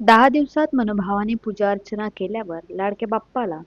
दहा दिवसात मनोभावाने पूजा अर्चना केल्यावर लाडके बाप्पाला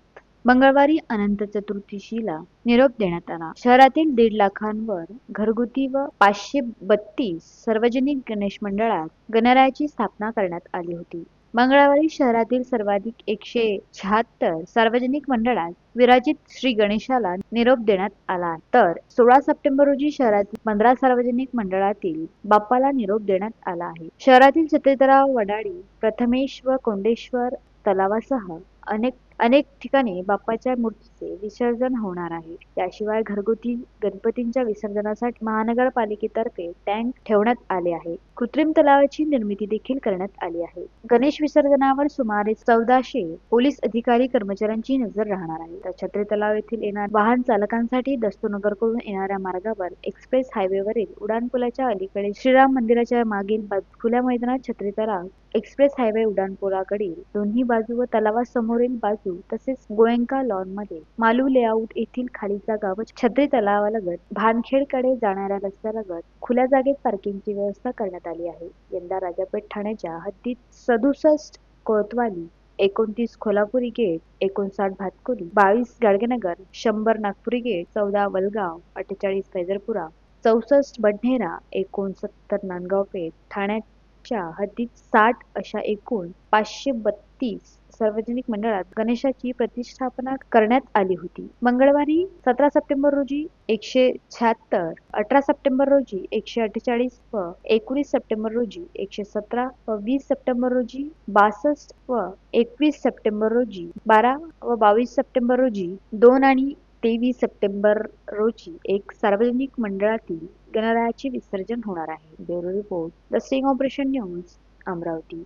मंगळवारी अनंत चतुर्दशीला निरोप देण्यात आला. शहरातील दीड लाखांवर घरगुती व पाचशे बत्तीस सार्वजनिक गणेश मंडळात गणरायाची स्थापना करण्यात आली होती. मंगळवारी शहरातील सर्वाधिक एकशे शहात्तर सार्वजनिक मंडळात विराजित श्री गणेशाला निरोप देण्यात आला. तर सोळा सप्टेंबर रोजी शहरातील पंधरा सार्वजनिक मंडळातील बाप्पाला निरोप देण्यात आला आहे. शहरातील छत्रीतराव वडाळी प्रथमेश व कोंडेश्वर तलावासह अनेक अनेक ठिकाणी बाप्पाच्या मूर्तीचे विसर्जन होणार आहे. त्याशिवाय घरगुती गणपतींच्या विसर्जनासाठी महानगरपालिकेतर्फे टँक ठेवण्यात आले आहे. कृत्रिम तलावाची निर्मिती देखील करण्यात आली आहे. गणेश विसर्जनावर सुमारे चौदाशे पोलीस अधिकारी कर्मचाऱ्यांची नजर राहणार आहे. तर छत्री तलाव येथील येणार वाहन चालकांसाठी दस्तनगरकडून येणाऱ्या मार्गावर एक्सप्रेस हायवेवरील उड्डाणपुलाच्या अलीकडे श्रीराम मंदिराच्या मागील खुल्या मैदानात छत्री तलाव एक्सप्रेस हायवे उड्डाणपुलाकडील दोन्ही बाजू व तलावासमोरील बाजू तसेच गोयंका लॉनमध्ये मालू लेआउट येथील खाली जागा व छत्री तलावालगत भानखेडकडे जाणाऱ्या रस्त्यालगत खुल्या जागेत पार्किंगची व्यवस्था करण्यात आली आहे. यंदा राजापेठ ठाण्याच्या हद्दीत सदुसष्ट कोतवाली एकोणतीस कोल्हापुरी गेट एकोणसाठ भातकुली बावीस गाडगेनगर शंभर नागपुरी गेट चौदा वलगाव अठ्ठेचाळीस फैजरपुरा चौसष्ट बडनेरा एकोणसत्तर नांदगाव पेठ ठाण्याच्या हद्दीत साठ अशा एकूण पाचशे बत्तीस सार्वजनिक मंडळात गणेशाची प्रतिष्ठापना करण्यात आली होती. मंगळवारी सतरा सप्टेंबर रोजी एकशे शहात्तर अठरा सप्टेंबर रोजी एकशे अठ्ठेचाळीस व एकोणीस सप्टेंबर रोजी एकशे सतरा व वीस सप्टेंबर रोजी बासष्ट व एकवीस सप्टेंबर रोजी बारा व बावीस सप्टेंबर रोजी दोन आणि तेवीस सप्टेंबर रोजी एक सार्वजनिक मंडळातील गणरायाचे विसर्जन होणार आहे. Bureau report the sting operation news Amravati.